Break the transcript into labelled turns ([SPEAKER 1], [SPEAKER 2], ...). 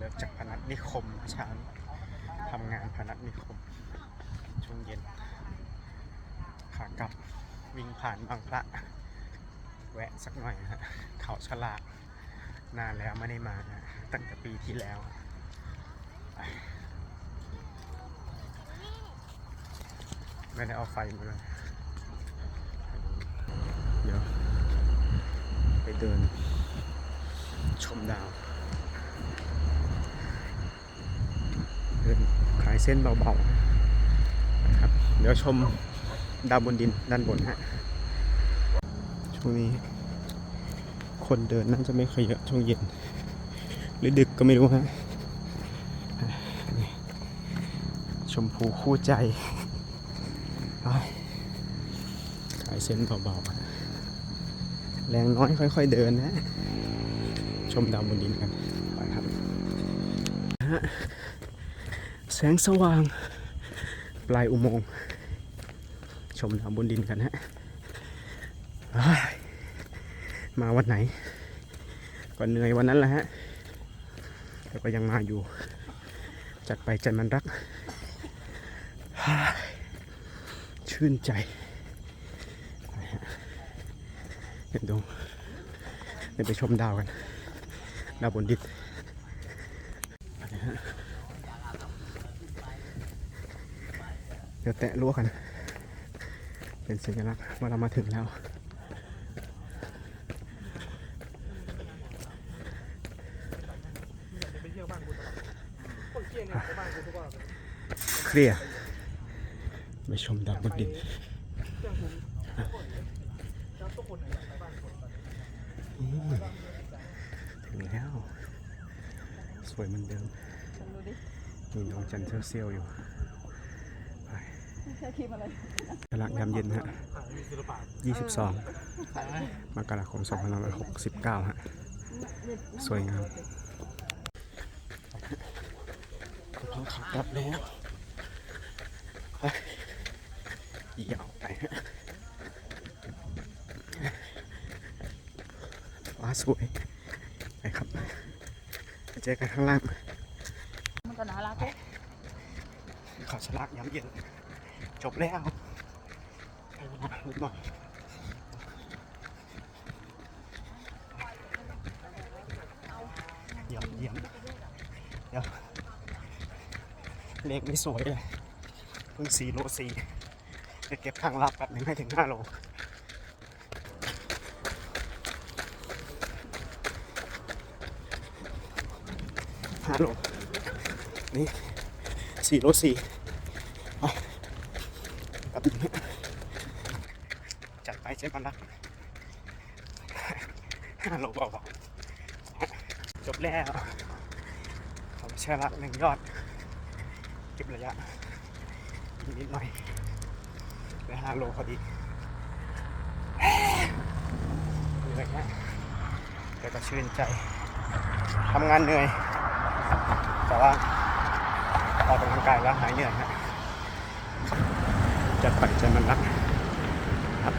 [SPEAKER 1] นิคมเช้าทำงานพนัสนิคม ช่วงเย็น ขากลับวิ่งผ่านบางพระ แวะสักหน่อยฮะเขาฉลากนานแล้วไม่ได้มานะตั้งแต่ปีที่แล้วไม่ได้เอาไฟมาเลยเดี๋ยว ไปเดินชมดาว เดินขาย เส้นเบาๆนะครับเดี๋ยวชมดาวบนดินด้านบนฮะช่วงนี้ คนเดินน่าจะไม่ค่อยเยอะช่วงเย็น หรือดึกก็ไม่รู้ฮะชมพูคู่ใจขายเส้นเบาๆแรงน้อยค่อย ๆเดินนะ ชมดาวบนดินกันไปครับฮะ แสงสว่าง ปลายอุโมงค์ชมดาวบนดินกันฮะมาวันไหน ก็เหนื่อยวันนั้นแหละฮะแต่ก็ยังมาอยู่ จัดไปใจมันรัก ชื่นใจเดี๋ยวดูเดี๋ยวไปชมดาวกัน ดาวบนดินไปนะ ฮะเดี๋ยวแตะรั้วกัน เป็นสัญลักษณ์ว่าเรามาถึงแล้ว เคลียร์ไปชมดาวบนดินถึงแล้ว สวยเหมือนเดิมมีดวงจันทร์เซียวอยู่ ตลาดยามเย็นฮะ22มกราคม2569ฮะ สวยงามเราขับรถแล้วไปยาวไปว้าสวยไปครับเจอกันข้างล่าง
[SPEAKER 2] มันก็น่ารักเอ๊ะ
[SPEAKER 1] ขอฉลากย้ำเย็น จบแล้วนิดหน่อยเยี่ยมเยี่ยมเดี๋ยวเลขไม่สวยเลยเพิ่งสี่โลสี่จะเก็บข้างลับแบบนึงให้ถึงห้าโลห้าโลนี่สี่โลสี่ ไปแบบนี้จัดไปเจ๊มันละห้าโลเบาๆจบแล้วขอเชื่อละหนึ่งยอดเก็บระยะนิดหน่อยได้ห้าโลพอดีเหนื่อยนะแต่ก็ชื่นใจทำงานเหนื่อย แต่ว่าออกกำลังกายแล้วหายเหนื่อยฮะจัดไป ใจมันรักครับ